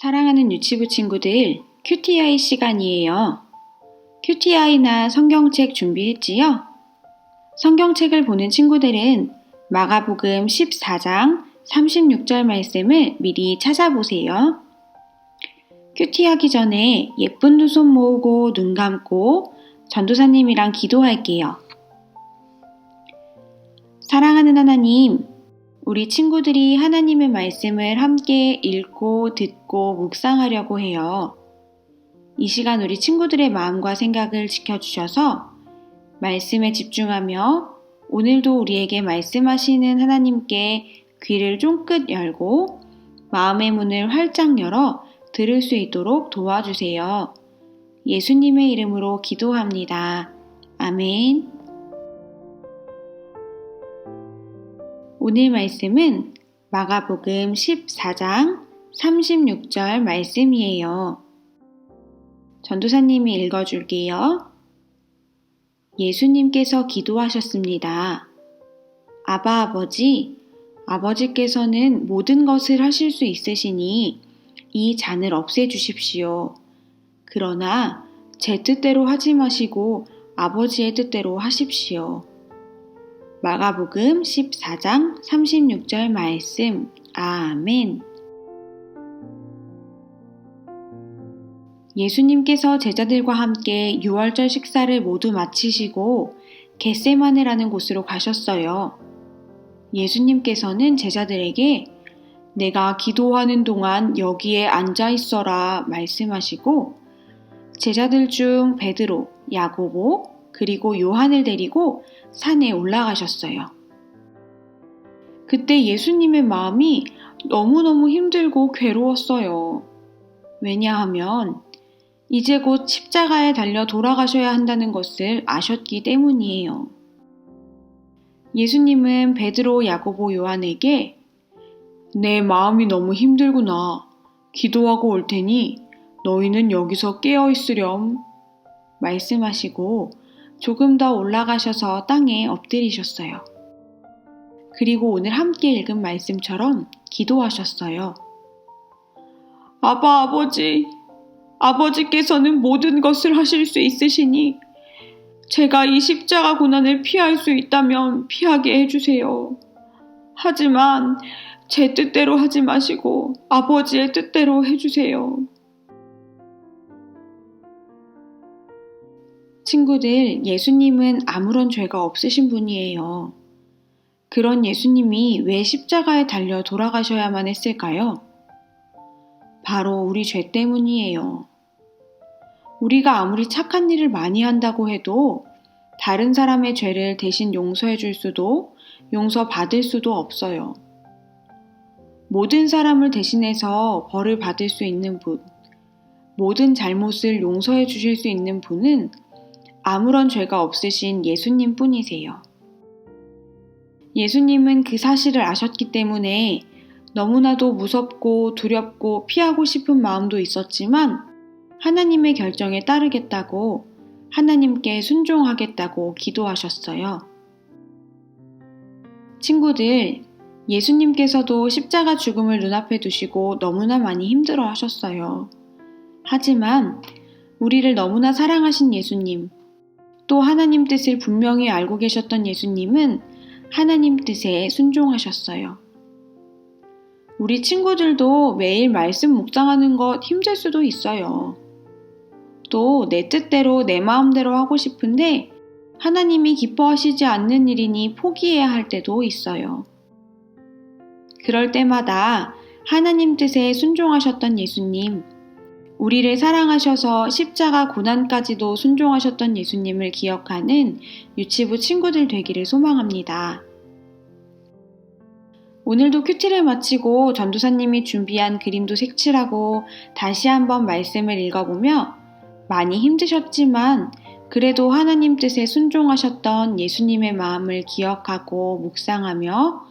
사랑하는 유치부 친구들, QTI 시간이에요. QTI나 성경책 준비했지요? 성경책을 보는 친구들은 마가복음 14장 36절 말씀을 미리 찾아보세요. 큐티 하기 전에 예쁜 두 손 모으고 눈 감고 전도사님이랑 기도할게요. 사랑하는 하나님, 우리 친구들이 하나님의 말씀을 함께 읽고 듣고 묵상하려고 해요. 이 시간 우리 친구들의 마음과 생각을 지켜주셔서 말씀에 집중하며 오늘도 우리에게 말씀하시는 하나님께 귀를 쫑긋 열고 마음의 문을 활짝 열어 들을 수 있도록 도와주세요. 예수님의 이름으로 기도합니다. 아멘. 오늘 말씀은 마가복음 14장 36절 말씀이에요. 전도사님이 읽어줄게요. 예수님께서 기도하셨습니다. 아바 아버지, 아버지께서는 모든 것을 하실 수 있으시니 이 잔을 없애주십시오. 그러나 제 뜻대로 하지 마시고 아버지의 뜻대로 하십시오. 마가복음 14장 36절 말씀. 아멘. 예수님께서 제자들과 함께 6월절 식사를 모두 마치시고 겟세마네라는 곳으로 가셨어요. 예수님께서는 제자들에게 내가 기도하는 동안 여기에 앉아 있어라 말씀하시고 제자들 중 베드로, 야고보, 그리고 요한을 데리고 산에 올라가셨어요. 그때 예수님의 마음이 너무너무 힘들고 괴로웠어요. 왜냐하면 이제 곧 십자가에 달려 돌아가셔야 한다는 것을 아셨기 때문이에요. 예수님은 베드로, 야고보, 요한에게 내 마음이 너무 힘들구나. 기도하고 올 테니 너희는 여기서 깨어 있으렴. 말씀하시고 조금 더 올라가셔서 땅에 엎드리셨어요. 그리고 오늘 함께 읽은 말씀처럼 기도하셨어요. 아바 아버지, 아버지께서는 모든 것을 하실 수 있으시니 제가 이 십자가 고난을 피할 수 있다면 피하게 해주세요. 하지만 제 뜻대로 하지 마시고 아버지의 뜻대로 해주세요. 친구들, 예수님은 아무런 죄가 없으신 분이에요. 그런 예수님이 왜 십자가에 달려 돌아가셔야만 했을까요? 바로 우리 죄 때문이에요. 우리가 아무리 착한 일을 많이 한다고 해도 다른 사람의 죄를 대신 용서해 줄 수도 용서 받을 수도 없어요. 모든 사람을 대신해서 벌을 받을 수 있는 분, 모든 잘못을 용서해 주실 수 있는 분은 아무런 죄가 없으신 예수님 뿐이세요. 예수님은 그 사실을 아셨기 때문에 너무나도 무섭고 두렵고 피하고 싶은 마음도 있었지만 하나님의 결정에 따르겠다고 하나님께 순종하겠다고 기도하셨어요. 친구들, 예수님께서도 십자가 죽음을 눈앞에 두시고 너무나 많이 힘들어 하셨어요. 하지만 우리를 너무나 사랑하신 예수님, 또 하나님 뜻을 분명히 알고 계셨던 예수님은 하나님 뜻에 순종하셨어요. 우리 친구들도 매일 말씀 묵상하는 것 힘들 수도 있어요. 또 내 뜻대로 내 마음대로 하고 싶은데 하나님이 기뻐하시지 않는 일이니 포기해야 할 때도 있어요. 그럴 때마다 하나님 뜻에 순종하셨던 예수님, 우리를 사랑하셔서 십자가 고난까지도 순종하셨던 예수님을 기억하는 유치부 친구들 되기를 소망합니다. 오늘도 큐티를 마치고 전도사님이 준비한 그림도 색칠하고 다시 한번 말씀을 읽어보며 많이 힘드셨지만 그래도 하나님 뜻에 순종하셨던 예수님의 마음을 기억하고 묵상하며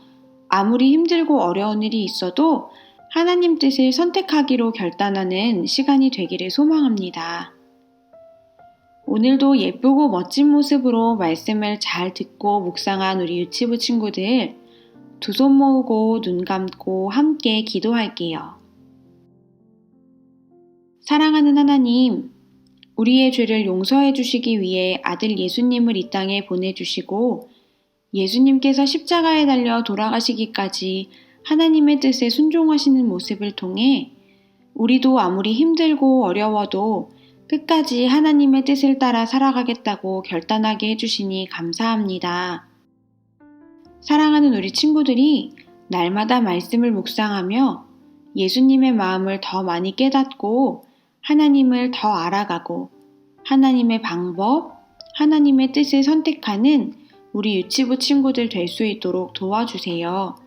아무리 힘들고 어려운 일이 있어도 하나님 뜻을 선택하기로 결단하는 시간이 되기를 소망합니다. 오늘도 예쁘고 멋진 모습으로 말씀을 잘 듣고 묵상한 우리 유치부 친구들 두 손 모으고 눈 감고 함께 기도할게요. 사랑하는 하나님, 우리의 죄를 용서해 주시기 위해 아들 예수님을 이 땅에 보내주시고 예수님께서 십자가에 달려 돌아가시기까지 하나님의 뜻에 순종하시는 모습을 통해 우리도 아무리 힘들고 어려워도 끝까지 하나님의 뜻을 따라 살아가겠다고 결단하게 해주시니 감사합니다. 사랑하는 우리 친구들이 날마다 말씀을 묵상하며 예수님의 마음을 더 많이 깨닫고 하나님을 더 알아가고 하나님의 방법, 하나님의 뜻을 선택하는 우리 유치부 친구들 될 수 있도록 도와주세요.